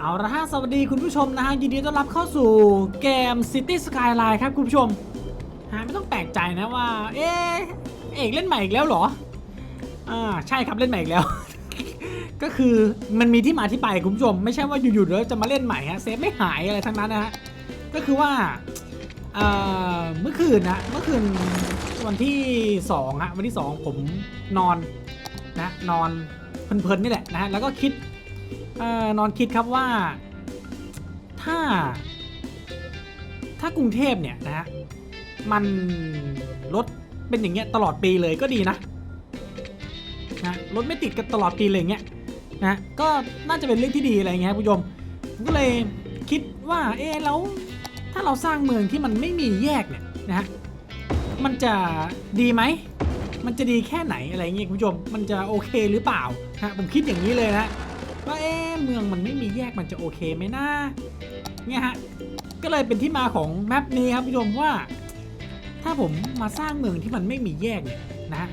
เอาละฮะสวัสดีคุณผู้ชมนะฮะยินดีต้อนรับเข้าสู่เกม City Skyline ครับคุณผู้ชมฮะไม่ต้องแปลกใจนะว่า เอ๊เอกเล่นใหม่อีกแล้วเหรออ่าใช่ครับเล่นใหม่อีกแล้ว ก็คือมันมีที่มาที่ไปคุณผู้ชม ไม่ใช่ว่าอยู่ๆแล้วจะมาเล่นใหม่ฮะเซฟไม่หายอะไรทั้งนั้นนะฮะก็คือว่าเอ่อเมื่อคืนนะเมื่อคืนวันที่2ฮะวันที่ 2 ผมนอนนะนอนเพลินๆนี่แหละนะฮะแล้วก็คิด เออนอนคิดครับว่าถ้า ถ้ากรุงเทพเนี่ยนะฮะมันรถเป็นอย่างเงี้ยตลอดปีเลยก็ดีนะนะรถไม่ติดกันตลอดปีเลยอย่างเงี้ยนะก็น่าจะเป็นเรื่องที่ดีอะไรเงี้ยครับผู้ชมผมก็เลยคิดว่าเออแล้วถ้าเราสร้างเมืองที่มันไม่มีแยกเนี่ยนะฮะมันจะดีไหมมันจะดีแค่ไหนอะไรเงี้ยคุณผู้ชม มันจะโอเคหรือเปล่าฮะผมคิดอย่างนี้เลยนะ ว่าเอ๊ะเมืองมันไม่มีแยกมันจะโอเคไหมนะเนี่ยฮะก็เลยเป็นที่มาของแมปนี้ครับผู้ชมว่า ถ้าผมมาสร้างเมืองที่มันไม่มีแยกเนี่ยนะ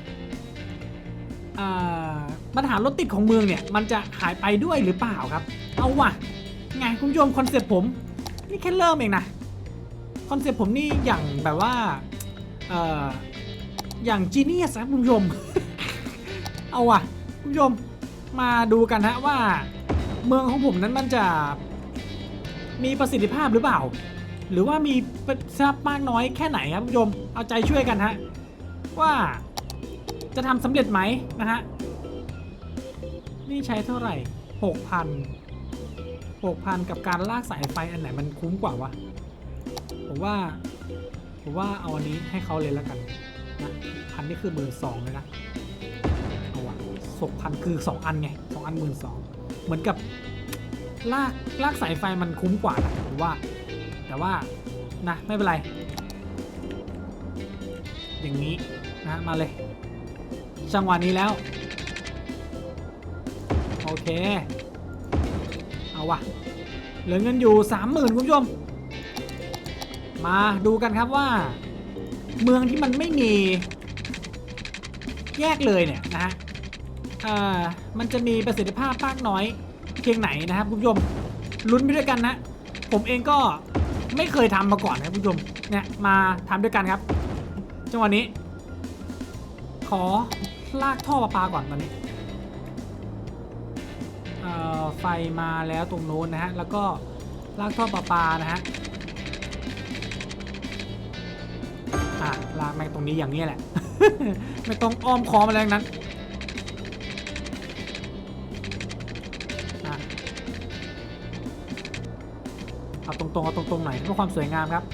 อ่าปัญหารถติดของเมืองเนี่ยมันจะหายไปด้วยหรือเปล่าครับ เอาว่ะไงคุณผู้ชมคอนเซ็ปต์ผมนี่แค่เริ่มเองนะคอนเซ็ปต์ผมนี่อย่างแบบว่าเอ่ออย่างจีเนียสครับคุณผู้ชม เอาว่ะคุณผู้ชม มาดูกันฮะว่า เมืองของผมนั้นมันจะมีประสิทธิภาพหรือเปล่า หรือว่ามีประสิทธิภาพมากน้อยแค่ไหนครับคุณผู้ชมเอาใจช่วยกันฮะว่าจะทำสำเร็จไหมนะฮะนี่ใช้เท่าไหร่หกพันหกพันกับการลากสายไฟอันไหนมันคุ้มกว่าวะผมว่าผมว่าเอาอันนี้ให้เขาเลยแล้วกันนะพันนี่คือหมื่นสองเลยนะ อะศกพันคือ 2 อันไงสองอันหมื่นสองเหมือนกับลากลากสายไฟมันคุ้มกว่านะผมว่า แต่ว่านะไม่เป็นไร อย่างนี้นะมาเลยจังหวะนี้แล้ว โอเค เอาวะเหลือเงินอยู่ 30,000 คุณผู้ชม มาดูกันครับว่า เมืองที่มันไม่มี แยกเลยเนี่ยนะฮะ มันจะมีประสิทธิภาพมากน้อยเพียงไหนนะครับคุณผู้ชมลุ้นไปด้วยกันนะ ผมเองก็ไม่เคยทำมาก่อนนะคุณผู้ชมเนี่ยมาทำด้วยกันครับจังหวะนี้ ขอลากท่อประปาก่อนตอนนี้ไฟมาแล้วตรงโน้นนะฮะแล้วก็ลากท่อประปานะฮะอะลากแม่งตรงนี้อย่างนี้แหละ ไม่ต้องอ้อมคอมอะไรทั้งนั้น รงๆเอาตรงๆหน่อยเพื่อความสวยงามครับ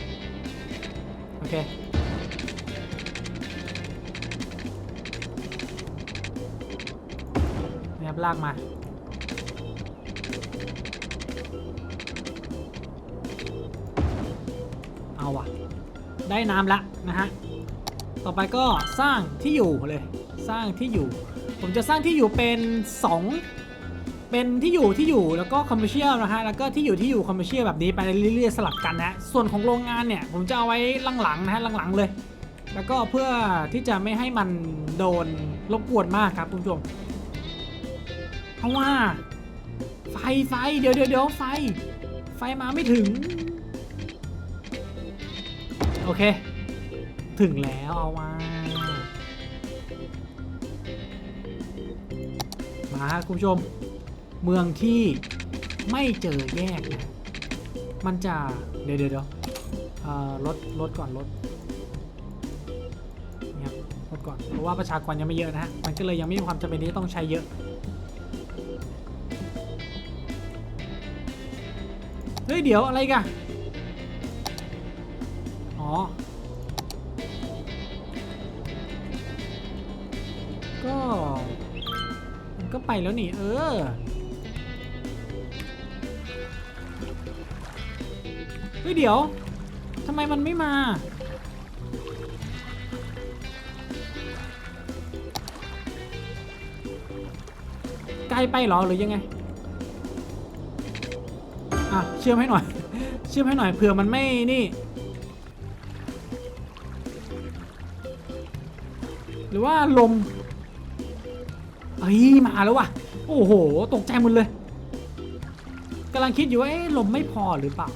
โอเคนี่ครับลากมาเอาว่ะ ได้น้ำละนะฮะ ต่อไปก็สร้างที่อยู่เลย สร้างที่อยู่ ผมจะสร้างที่อยู่เป็น 2 เป็นที่อยู่ที่อยู่แล้วก็คอมเมอร์เชียลนะฮะแล้วก็ที่อยู่ที่อยู่คอมเมอร์เชียลแบบนี้ไปเรื่อยๆสลับกันนะส่วนของโรงงานเนี่ยผมจะเอาไว้หลังๆนะฮะหลังๆเลย แล้วก็เพื่อที่จะไม่ให้มันโดนรบกวนมากครับคุณผู้ชมเพราะว่า ไฟไฟเดี๋ยวเดี๋ยวเดี๋ยวไฟ ไฟมาไม่ถึง โอเค ถึงแล้วเอาว่ามาฮะคุณผู้ชม เมืองที่ไม่เจอแยกนะมันจะ เดี๋ยวเดี๋ยวเอ่อลดลดก่อนลดนี่ครับลดก่อน เพราะว่าประชากรยังไม่เยอะนะฮะ มันก็เลยยังไม่มีความจำเป็นที่ต้องใช้เยอะเฮ้ยเดี๋ยวอะไรกันอ๋อ ก็ มันก็ไปแล้วนี่ เออ เฮ้ยเดี๋ยวทำไมมันไม่มา ไกลไปหรอหรือยังไง อะ เชื่อมให้หน่อย เชื่อมให้หน่อยเผื่อมันไม่นี่ หรือว่าลมเฮ้ยมาแล้วว่ะ โอ้โห ตกใจหมดเลยกำลังคิดอยู่ว่าเอ๊ะลมไม่พอหรือเปล่า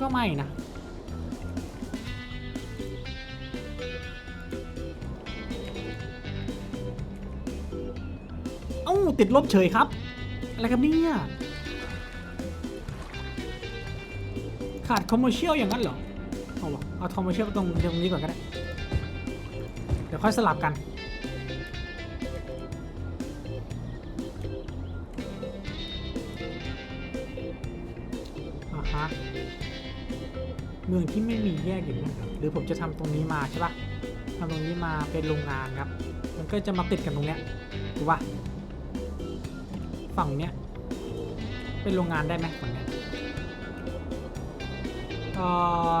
ก็ไม่นะ เอ้า ติดลบเฉยครับ อะไรครับเนี่ย ขาดคอมเมอร์เชียลอย่างนั้นเหรอ เอาวะเอาคอมเมอร์เชียลตรงตรงนี้ก่อนก็ได้ เดี๋ยวค่อยสลับกันอ่าฮะ เมืองที่ไม่มีแยกอย่างนี้ครับหรือผมจะทำตรงนี้มาใช่ปะทำตรงนี้มาเป็นโรงงานครับ มันก็จะมาติดกันตรงเนี้ยถูกปะฝั่งเนี้ยเป็นโรงงานได้ไหมฝั่งเนี้ยเอ่อ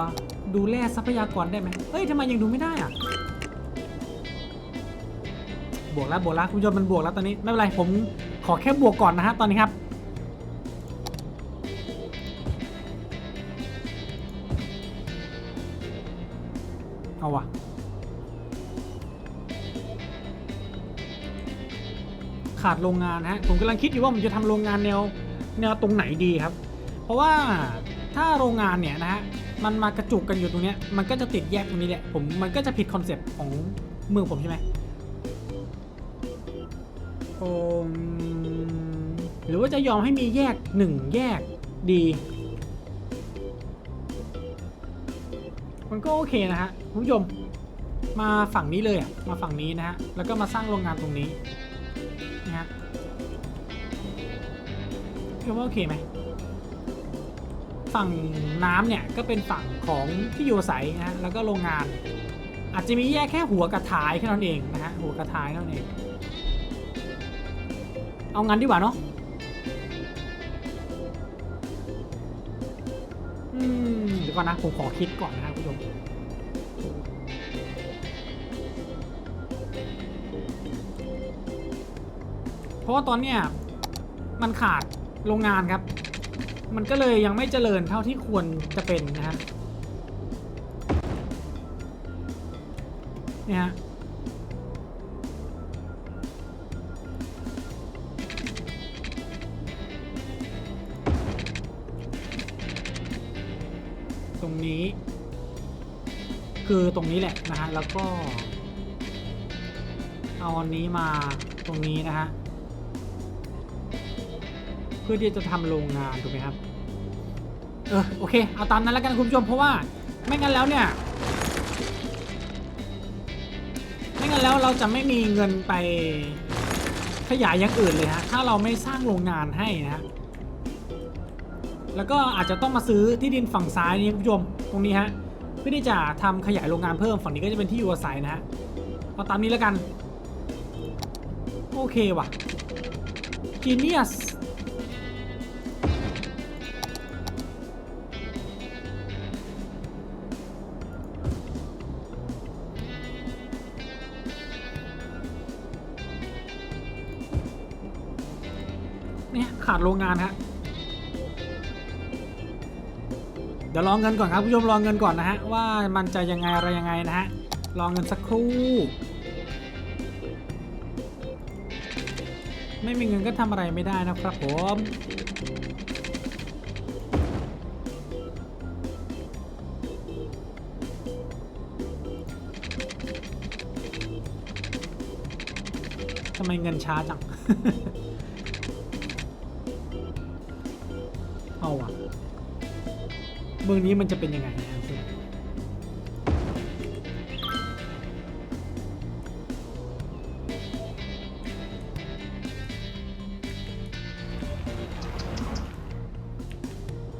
ดูแลทรัพยากรได้ไหมเฮ้ยทำไมยังดูไม่ได้อะบวกแล้วบวกแล้วคุณผู้ชมมันบวกแล้วตอนนี้ไม่เป็นไรผมขอแค่บวกก่อนนะฮะตอนนี้ครับ ขาดโรงงานฮะผมกำลังคิดอยู่ว่าผมจะทำโรงงานแนวแนวตรงไหนดีครับ เพราะว่าถ้าโรงงานเนี่ยนะฮะมันมากระจุกกันอยู่ตรงเนี้ยมันก็จะติดแยกตรงนี้แหละผมมันก็จะผิดคอนเซปต์ของเมืองผมใช่ไหมโอหรือว่าจะยอมให้มีแยกหนึ่งแยกดี มันก็โอเคนะฮะคุณผู้ชมมาฝั่งนี้เลยอะมาฝั่งนี้นะฮะแล้วก็มาสร้างโรงงานตรงนี้ คิดว่าโอเคไหม ฝั่งน้ำเนี่ยก็เป็นฝั่งของที่อยู่อาศัยนะฮะแล้วก็โรงงาน อาจจะมีแยกแค่หัวกับท้ายแค่นั้นเองนะฮะหัวกับท้ายเท่นั้นเอง เอางั้นดีกว่าเนาะอืมเดี๋ยวก่อนนะผมขอคิดก่อนนะครับคุณผู้ชมเพราะว่าตอนเนี้ยมันขาด โรงงานครับ มันก็เลยยังไม่เจริญเท่าที่ควรจะเป็นนะฮะเนี่ยตรงนี้ คือตรงนี้แหละนะฮะ แล้วก็ เอาอันนี้มาตรงนี้นะฮะ พื่อที่จะทำโรงงานถูกไหมครับ เออโอเค เอาตามนั้นแล้วกันคุณผู้ชมเพราะว่าไม่งั้นแล้วเนี่ย ไม่งั้นแล้วเราจะไม่มีเงินไปขยายอย่างอื่นเลยฮะ ถ้าเราไม่สร้างโรงงานให้นะฮะ แล้วก็อาจจะต้องมาซื้อที่ดินฝั่งซ้ายนี่คุณผู้ชมตรงนี้ฮะเพื่อที่จะทำขยายโรงงานเพิ่มฝั่งนี้ก็จะเป็นที่อยู่อาศัยนะฮะเอาตามนี้แล้วกัน โอเคว่ะ genius เนีย ขาดโรงงานฮะเดี๋ยวรองเงินก่อนครับผู้ชมรองเงินก่อนนะฮะว่ามันจะยังไงอะไรยังไงนะฮะรองเงินสักครู่ ไม่มีเงินก็ทำอะไรไม่ได้นะครับผมทำไมเงินช้าจัง เมืองนี้มันจะเป็นยังไงนะคุณ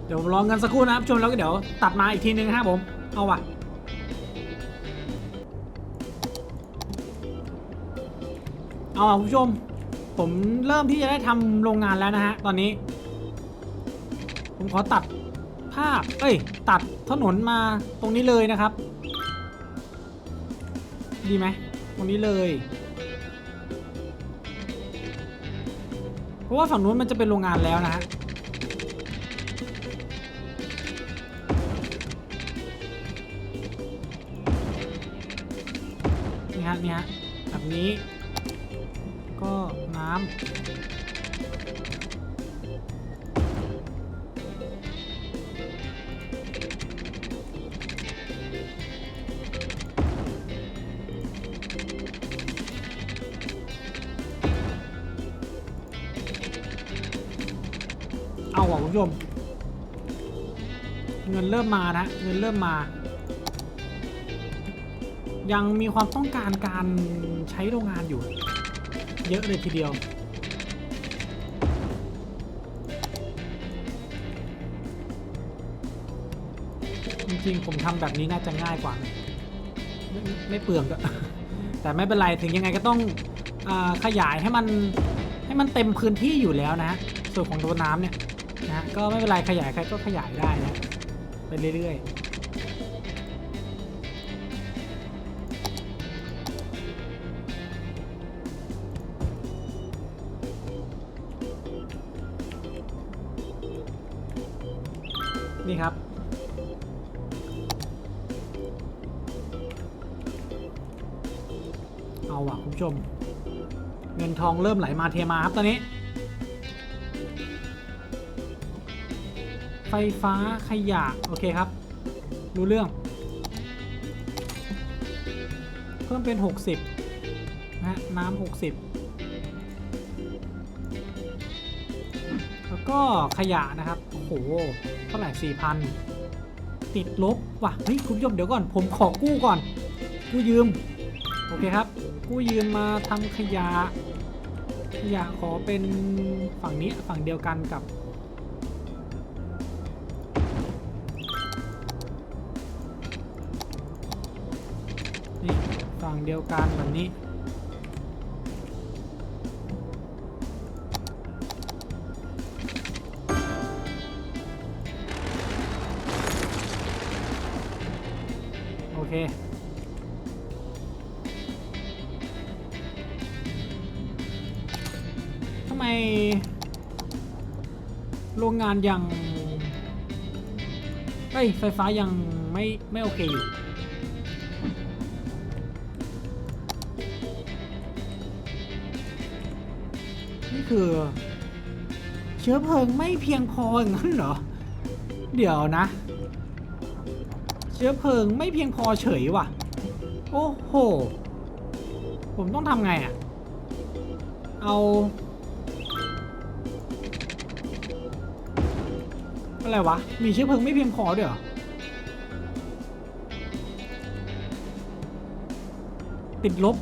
เดี๋ยวผมรอเงินสักครู่นะครับชมแล้วก็เดี๋ยวตัดมาอีกทีนึงนะครับผม เอาว่ะเอาอะคุณผู้ชม ผมเริ่มที่จะได้ทำโรงงานแล้วนะฮะ ตอนนี้ ผมขอตัด ภาพ เอ้ย ตัดถนนมาตรงนี้เลยนะครับ ดีไหมตรงนี้เลย เพราะว่าฝั่งนู้นมันจะเป็นโรงงานแล้วนะฮะนี่ฮะนี่ฮะแบบนี้ เอาอะคุณผู้ชม เงินเริ่มมานะ เงินเริ่มมา ยังมีความต้องการการใช้โรงงานอยู่ เยอะเลยทีเดียวจริงๆ ผมทำแบบนี้น่าจะง่ายกว่า ไม่ไม่เปลืองก็ แต่ไม่เป็นไร ถึงยังไงก็ต้องอขยายให้มันให้มันเต็มพื้นที่อยู่แล้วนะ ส่วนของตัวน้ำเนี่ย ก็ไม่เป็นไรขยายใครก็ขยายได้นะไปเรื่อยๆนี่ครับ เอาว่ะคุณผู้ชม เงินทองเริ่มไหลมาเทมาครับตอนนี้ ไฟฟ้าขยะโอเคครับ รู้เรื่อง เพิ่มเป็น 60นะน้ำ60 แล้วก็ขยะนะครับ โอ้โห เท่าไหร่4,000 ติดลบว่ะเฮ้ยคุณผู้ชมเดี๋ยวก่อน ผมขอกู้ก่อน กู้ยืม โอเคครับ กู้ยืมมาทำขยะ ขยะขอเป็นฝั่งนี้ฝั่งเดียวกันกับ เดียวกันแบบนี้ โอเคทำไม โรงงานยังเอ้ไฟฟ้ายังไม่ไม่โอเคอยู่ คือ เชื้อเพลิงไม่เพียงพออย่างนั้นเหรอ เดี๋ยวนะ เชื้อเพลิงไม่เพียงพอเฉยว่ะ โอ้โห ผมต้องทำไงอะ่ะ เอา อะไรวะ มีเชื้อเพลิงไม่เพียงพอด้วยเหรอ ติดลบ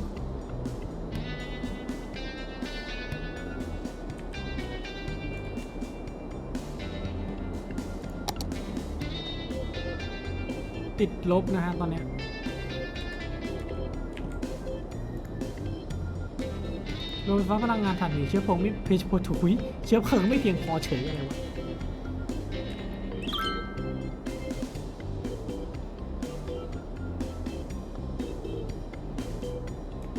ติดลบนะฮะตอนเนี้ยโรงไฟฟ้าพลังงานถ่านหินเชื้อเพลิงไม่เพชรโพถุยเชื้อเพลิงไม่เพียงพอเฉยอะไรวะ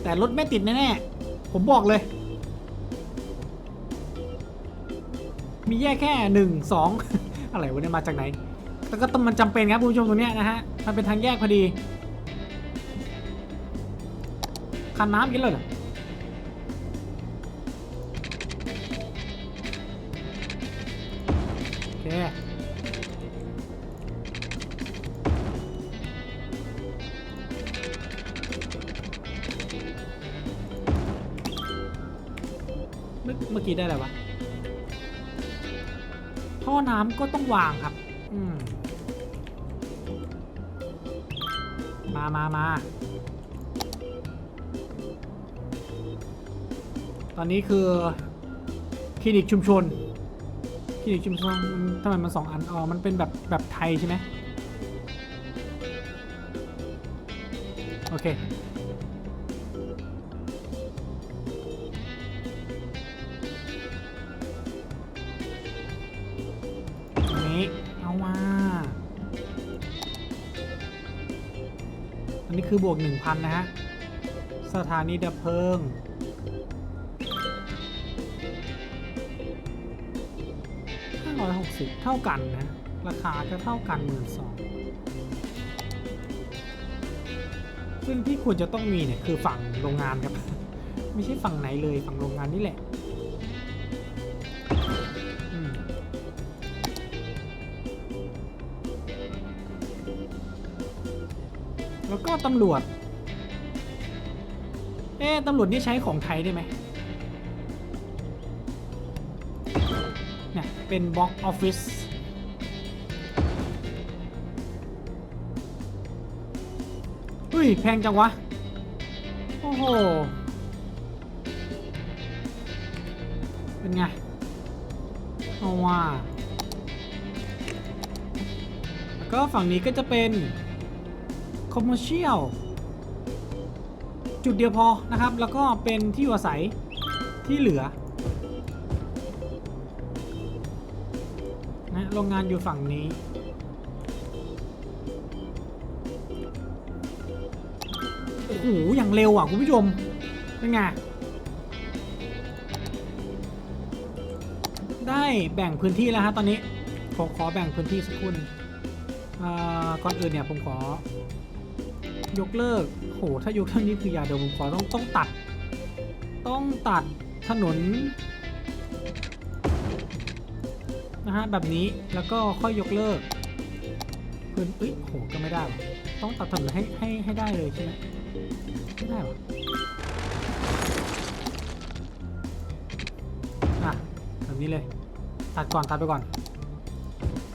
แต่รถไม่ติดแน่ๆ ผมบอกเลย มีแยกแค่หนึ่งสองอะไรวะเนี่ยมาจากไหน แต่ก็ต้องมันจำเป็นครับคุณผู้ชมตรงเนี้ยนะฮะ มันเป็นทางแยกพอดีคันน้ำกินเลยเหรอโอเคเมื่อกี้ได้อะไรวะท่อน้ำก็ต้องวางครับ มามามาตอนนี้คือคลินิกชุมชนคลินิกชุมชนทำไมมันสองอันอ๋อมันเป็นแบบแบบไทยใช่ไหมโอเค คือบวก 1,000 นะฮะ สถานีดับเพลิง 560 เท่ากันนะ ราคาก็เท่ากัน 12,000ซึ่งที่ควรจะต้องมีเนี่ย คือฝั่งโรงงานครับ ไม่ใช่ฝั่งไหนเลยฝั่งโรงงานนี่แหละ ตำรวจ เอ๊ะตำรวจนี่ใช้ของไทยได้ไหมเนี่ยเป็นบล็อกออฟฟิศอุ้ย แพงจังวะ โอ้โห เป็นไงเอาว่าแล้วก็ฝั่งนี้ก็จะเป็น commercial จุดเดียวพอนะครับ แล้วก็เป็นที่อยู่อาศัยที่เหลือนะโรงงานอยู่ฝั่งนี้ โอ้โห อย่างเร็วอะ คุณผู้ชม เป็นไง ได้แบ่งพื้นที่แล้วฮะตอนนี้ผมขอแบ่งพื้นที่สักครู่หนึงอ่าก่อนอื่นเนี่ยผมขอ ยกเลิกโหถ้ายกเลิกนี่คือยาเดี๋ยวผมขอต้องต้องตัด ต้องตัดถนนนะฮะแบบนี้แล้วก็ค่อยยกเลิกพื้นเอ้ยโหก็ไม่ได้ ต้องตัดถนนให้ให้ให้ได้เลยใช่ไหมไม่ได้วะอะแบบนี้เลย ตัดก่อนตัดไปก่อน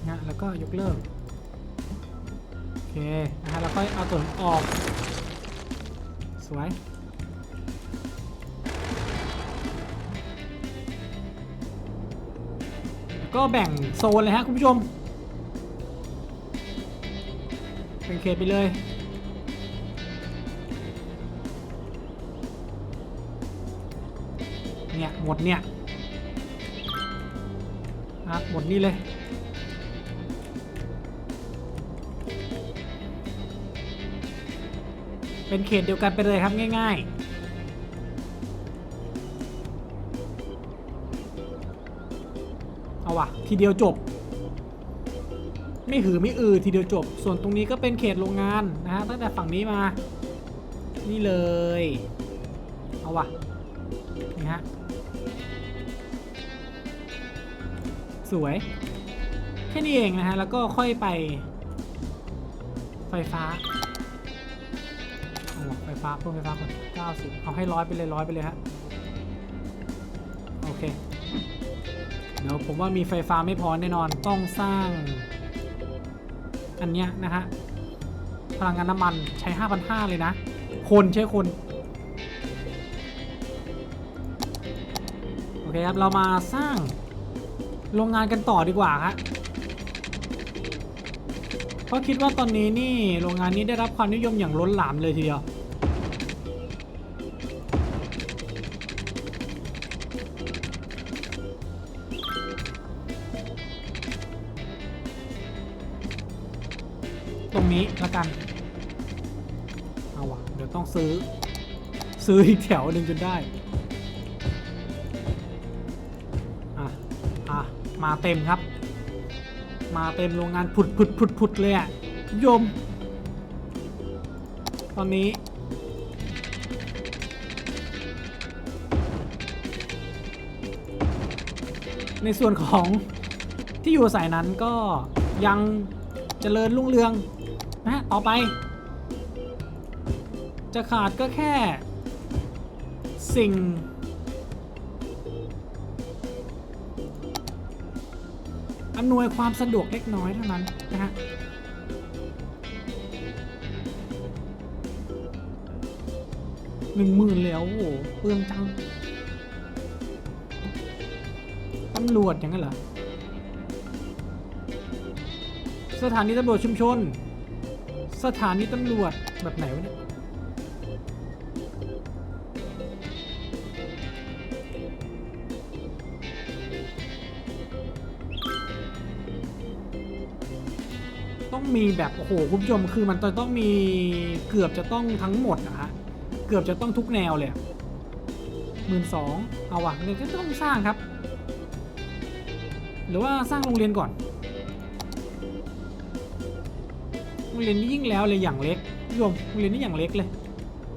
นะแล้วก็ยกเลิก เคนะฮะแล้วก็เอาตัวออก สวยก็แบ่งโซนเลยฮะคุณผู้ชมเป็นเขตไปเลยเนี่ยหมดเนี่ยนะครับหมดนี่เลย เป็นเขตเดียวกันไปเลยครับง่าย ๆเอาวะทีเดียวจบ ไม่หือไม่อือทีเดียวจบ ส่วนตรงนี้ก็เป็นเขตโรงงานนะฮะตั้งแต่ฝั่งนี้มา นี่เลยเอาวะนี่ฮะสวย แค่นี้เองนะฮะ แล้วก็ค่อยไปไฟฟ้า ฟ้าเพิ่มไฟฟ้าก่อน90 เอาให้ร้อยไปเลยร้อยไปเลยฮะ โอเค เดี๋ยวผมว่ามีไฟฟ้าไม่พอแน่นอน ต้องสร้าง อันเนี้ยนะฮะ พลังงานน้ำมันใช้ 5,500 เลยนะ คนใช้คน โอเคครับ เรามาสร้างโรงงานกันต่อดีกว่าครับเพราะคิดว่าตอนนี้นี่โรงงานนี้ได้รับความนิยมอย่างล้นหลามเลยทีเดียว ต้องซื้อ ซื้ออีกแถวหนึ่งจนได้ อะ อะ มาเต็มครับ มาเต็มโรงงานผุดผุดผุดผุดเลยอะ่ะโยม ตอนนี้ ในส่วนของที่อยู่อาศัยนั้นก็ยังเจริญรุ่งเรืองนะต่อไป จะขาดก็แค่ สิ่ง อำนวยความสะดวกเล็กน้อยเท่านั้นนะฮะหนึ่งหมื่นแล้วโอ้โหเปลืองจังตำรวจอย่างนั้นเหรอ สถานีตำรวจชุมชน สถานีตำรวจแบบไหนวะเนี่ย มีแบบโอ้โหคุณผู้ชมคือมันจะต้องมีเกือบจะต้องทั้งหมดนะฮะเกือบจะต้องทุกแนวเลยหมื่นสองเอาวะเดี๋ยวก็ต้องสร้างครับ หรือว่าสร้างโรงเรียนก่อนโรงเรียนนี้ยิ่งแล้วเลยอย่างเล็กโยมโรงเรียนนี้อย่างเล็กเลย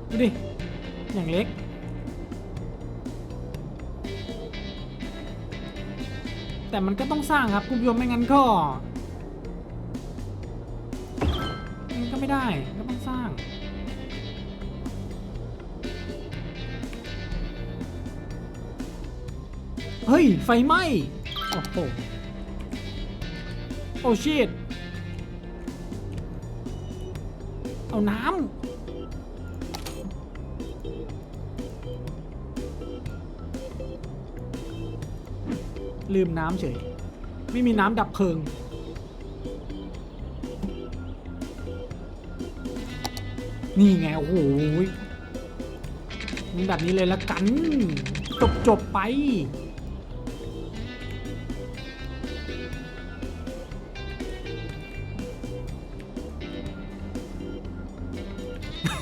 ดูดิอย่างเล็กแต่มันก็ต้องสร้างครับคุณผู้ชมไม่งั้นก็ ไม่ได้ก็ต้องสร้าง เฮ้ย ไฟไหม้ โอ้โห โอ้ชิตเอาน้ำลืมน้ำเฉย ไม่มีน้ำดับเพลิง นี่ไง โอ้โหมีแบบนี้เลยละกัน จบจบไป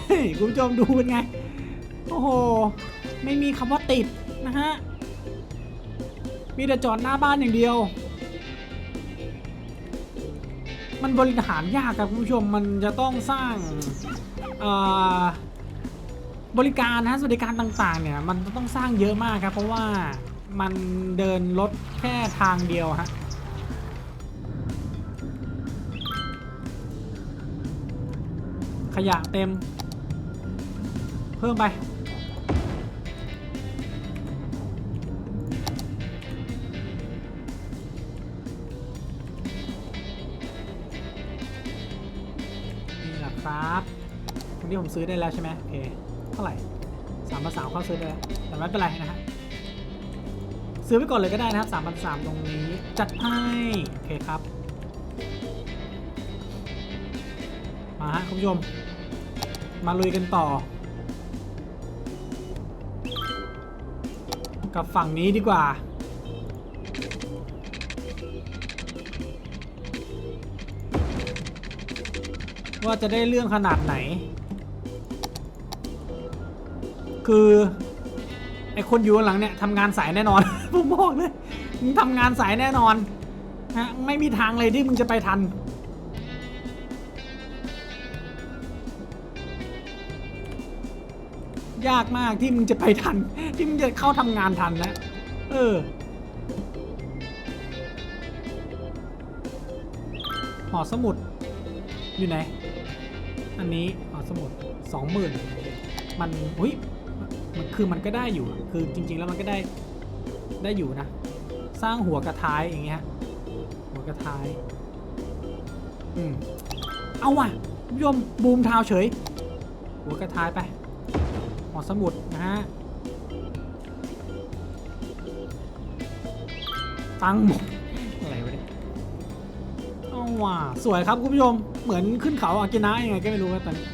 เฮ้ยคุณผู้ชมดูเป็นไง โอ้โห ไม่มีคำว่าติดนะฮะ มีแต่จอดหน้าบ้านอย่างเดียวมันบริหารยากครับคุณผู้ชมมันจะต้องสร้าง บริการนะสวัสดิการต่างๆเนี่ยมันต้องสร้างเยอะมากครับ เพราะว่ามันเดินรถแค่ทางเดียวฮะขยะเต็ม เพิ่มไป นนี้ผมซื้อได้แล้วใช่ไหมโอเคเท่าไหร่สามพันสามเข้าซื้อได้แล้วแต่ไม่เป็นไรนะฮะซื้อไปก่อนเลยก็ได้นะครับสามพันสามตรงนี้จัดให้โอเคครับ มาฮะคุณผู้ชม มาลุยกันต่อ กับฝั่งนี้ดีกว่าว่าจะได้เรื่องขนาดไหน คือไอคนอยู่ข้างหลังเนี่ยทำงานสายแน่นอน ผมบอกเลยมึงทำงานสายแน่นอนฮะไม่มีทางเลยที่มึงจะไปทัน ยากมากที่มึงจะไปทัน ที่มึงจะเข้าทำงานทันนะเออหอสมุดอยู่ไหน อันนี้หอสมุดสองหมื่นมันอุ้ย คือมันก็ได้อยู่คือจริง ๆ แล้วมันก็ได้ได้อยู่นะ สร้างหัวกระท้ายอย่างเงี้ยหัวกระท้ายอืมเอาว่ะคุณผู้ชมบูมทาวเฉย หัวกระท้ายไปหอสมุดนะฮะตั้งหมดอะไรวะเนี่ยเอาว่ะสวยครับคุณผู้ชมเหมือนขึ้นเขาอากินะยังไงก็ไม่รู้ครับตอนนี้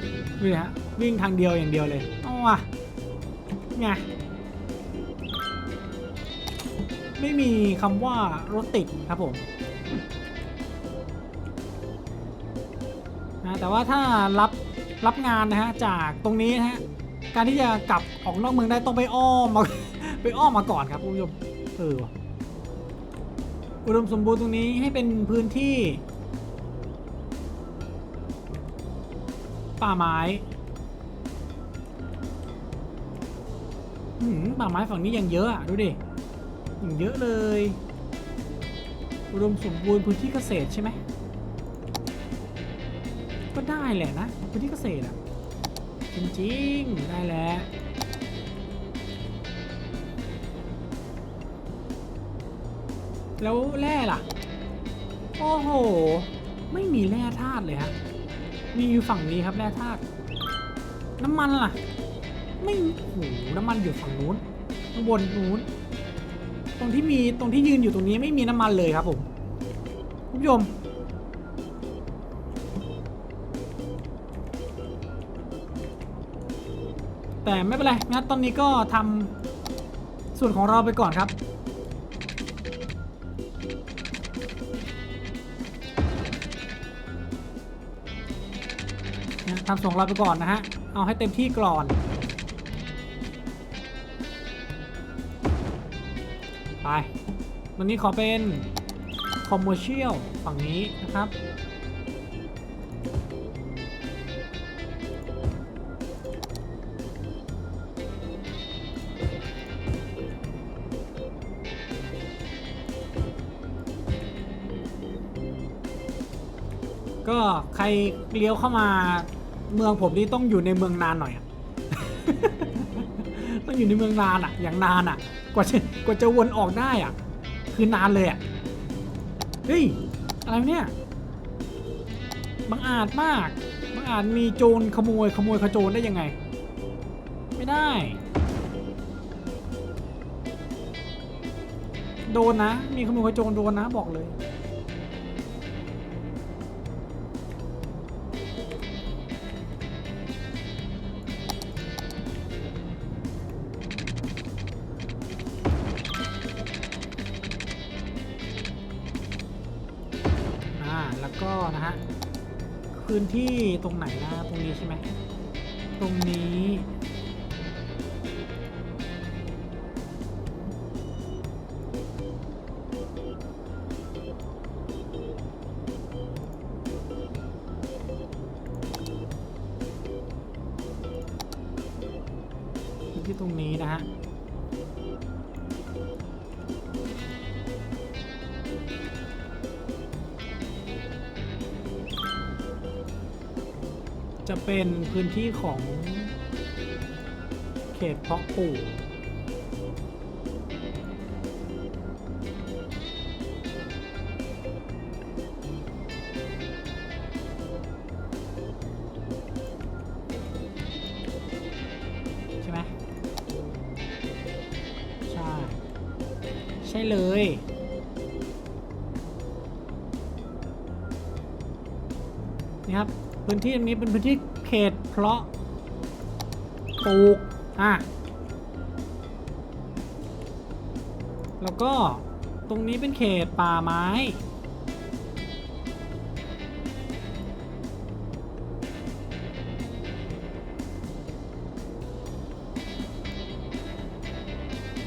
นี่ฮะวิ่งทางเดียวอย่างเดียวเลยเอาว่ะ ไง ไม่มีคำว่ารถติดครับผมนะแต่ว่าถ้ารับรับงานนะฮะจากตรงนี้นะฮะการที่จะกลับออกนอกเมืองได้ต้องไปอ้อมมาไปอ้อมมาก่อนครับคุณผู้ชมเอออุดมสมบูรณ์ตรงนี้ให้เป็นพื้นที่ ป่าไม้ หืมป่าไม้ฝั่งนี้ยังเยอะอะ ดูดิยังเยอะเลย อุดมสมบูรณ์พื้นที่เกษตรใช่ไหม ก็ได้แหละนะ พื้นที่เกษตรอะ จริงๆ ได้แล้วแล้วแร่ล่ะ โอ้โห ไม่มีแร่ธาตุเลยฮะ มีอยู่ฝั่งนี้ครับแร่ธาตุ น้ำมันล่ะ ไม่โอ้โหน้ำมันอยู่ฝั่งนู้นข้างบนนู้น ตรงที่มีตรงที่ยืนอยู่ตรงนี้ไม่มีน้ำมันเลยครับผมคุณผู้ชมแต่ไม่เป็นไรงั้นตอนนี้ก็ทำส่วนของเราไปก่อนครับทำส่งเราไปก่อนนะฮะ เอาให้เต็มที่ก่อน วันนี้ขอเป็นคอมเมอร์เชียลฝั่งนี้นะครับ ก็ใครเลี้ยวเข้ามาเมืองผมนี่ต้องอยู่ในเมืองนานหน่อยอะต้องอยู่ในเมืองนานอะอย่างนานอะกว่าจะกว่าจะวนออกได้อะ คือนานเลยอะเฮ้ย อะไรวะเนี่ยบังอาจมากบังอาจมีโจรขโมยขโมยขโจรได้ยังไง ไม่ได้ โดนนะ มีขโมยขโจรโดนนะบอกเลย แล้วก็นะฮะพื้นที่ตรงไหนนะตรงนี้ใช่ไหมตรงนี้ เป็นพื้นที่ของเขตเพาะปลูกใช่ไหมใช่ ใช่เลยนี่ครับพื้นที่ตรงนี้เป็นพื้นที่ เขตเพาะปลูก อะ แล้วก็ตรงนี้เป็นเขตป่าไม้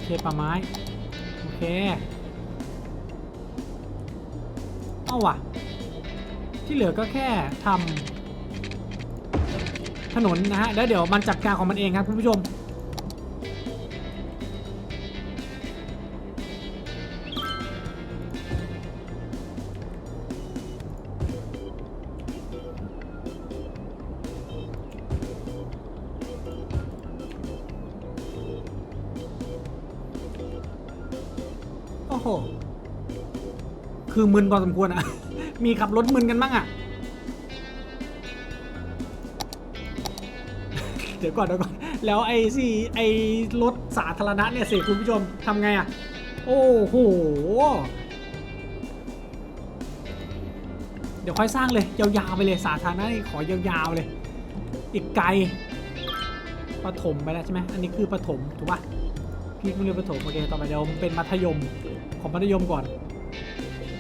เขตป่าไม้ โอเค เอาว่ะ ที่เหลือก็แค่ทำ ถนนนะฮะแล้วเดี๋ยวมันจัดการของมันเองครับคุณผู้ชม โอ้โห คือมึนพอสมควรอะ มีขับรถมึนกันบ้างอะ เดี๋ยวก่อนเดี๋ยวก่อนแล้วไอ้สิไอ้รถสาธารณะเนี่ยสิคุณผู้ชมทำไงอะโอ้โหเดี๋ยวค่อยสร้างเลยยาวๆไปเลยสาธารณะขอยาวๆเลย อีกไกลปฐมไปแล้วใช่ไหมอันนี้คือปฐมถูกปะพี่มึงเรียนปฐมโอเคต่อไปเดี๋ยวเป็นมัธยมของมัธยมก่อน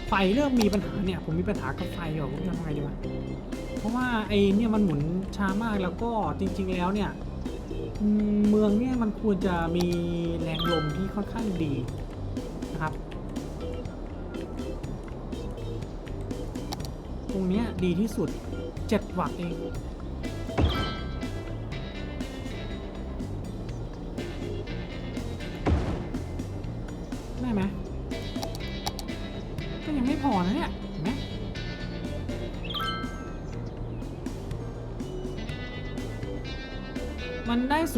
ไฟเริ่มมีปัญหาเนี่ยผมมีปัญหากับไฟเหรอผมจะทำไงดีวะ เพราะว่าไอ้เนี่ยมันหมุนช้ามากแล้วก็จริง ๆ แล้วเนี่ยเมืองเนี่ยมันควรจะมีแรงลมที่ค่อนข้างดีนะครับ ตรงเนี้ยดีที่สุด 7 วัตต์เอง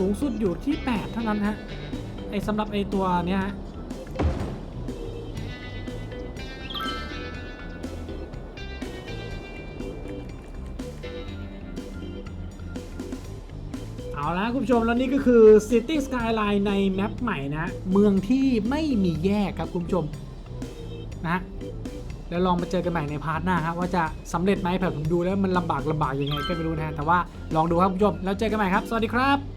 สูงสุดอยู่ที่ 8 เท่านั้นฮะไอสำหรับไอตัวเนี้ยฮะเอาละคุณผู้ชมแล้วนี่ก็คือ City Skyline ในแมปใหม่นะ เมืองที่ไม่มีแยกครับคุณผู้ชมนะแล้วลองมาเจอกันใหม่ในพาร์ทหน้าครับว่าจะสำเร็จไหมแบบผมดูแล้วมันลำบากลำบากยังไงก็ไม่รู้นะฮะแต่ว่าลองดูครับคุณผู้ชมแล้วเจอกันใหม่ครับ สวัสดีครับ